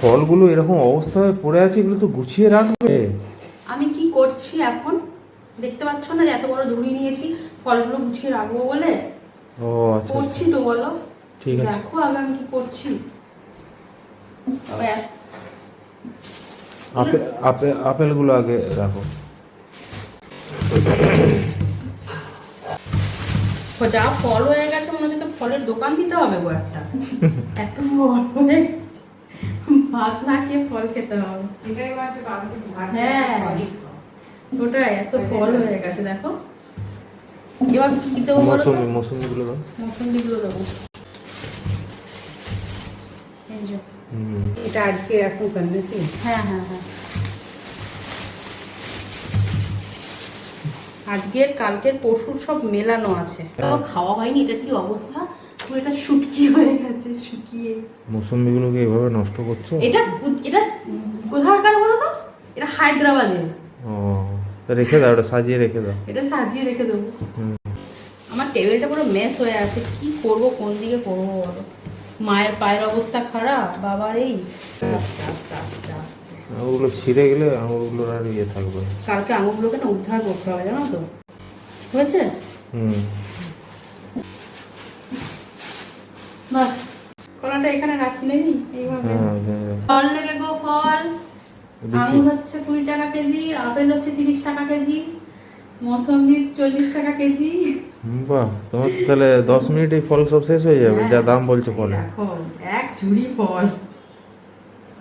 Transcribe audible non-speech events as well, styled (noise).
ফলগুলো এরকম অবস্থায় পড়ে আছে এগুলো তো গুছিয়ে রাখবে। আমি কি করছি এখন? দেখতে পাচ্ছ না যে এত বড় ঝুড়ি নিয়েছি ফলগুলো গুছিয়ে রাখব বলে? ও আচ্ছা করছি তো বলো। ঠিক আছে। দেখো আগে আমি কি করছি। আপেল আপেলগুলো আগে রাখো। যা ফল হয়ে গেছে মনে হচ্ছে তো ফলের দোকান দিতে হবে গো একটা। (laughs) এত ফল হয়ে গেছে। ভাত না খেয়ে ফল খেতে হবে। সেটাই হ্যাঁ। এত ফল হয়ে গেছে দেখো। এবার কি দেবো বলো মৌসুমি মৌসুমিগুলো দাও। মৌসুমিগুলো দেবো। এই যে। হুম। এটা আজকে করবে হ্যাঁ হ্যাঁ হ্যাঁ। আজকের কালকের পরশুর সব মেলানো আছে। তাও খাওয়া হয়নি এটা কি অবস্থা? পুরো এটা শুটকি হয়ে গেছে শুকিয়ে। মৌসুমিগুলোকে এভাবে নষ্ট করছ? এটা এটা কোথাকার বলো তো? এটা হায়দ্রাবাদের ও রেখে দাও ওটা সাজিয়ে রেখে দাও। এটা সাজিয়ে রেখে দেবো। আমার টেবিলটা পুরো মেস হয়ে আছে। কি করব কোন দিকে করব বলো? মায়ের পায়ের অবস্থা খারাপ? বাবার এই? আস্তে আস্তে আস্তে আস্তে। ওগুলো ছিঁড়ে গেলে আঙুরগুলোর আর ইয়ে থাকবে কালকে আঙুরগুলোকে না উদ্ধার করতে হবে জানো তো? হয়েছে? হুম। বাস কলাটা এখানে রাখি নেই এইভাবে। হ্যাঁ এখানে রাখো। ফল নেবে গো ফল। আঙুর হচ্ছে কুড়ি টাকা কেজি আপেল হচ্ছে তিরিশ টাকা কেজি মৌসম্বি চল্লিশ টাকা কেজি। বাহ তোমার তাহলে দশ মিনিটে ফল সব শেষ হয়ে যাবে যা দাম বলছো ফলে। এক ঝুড়ি ফল।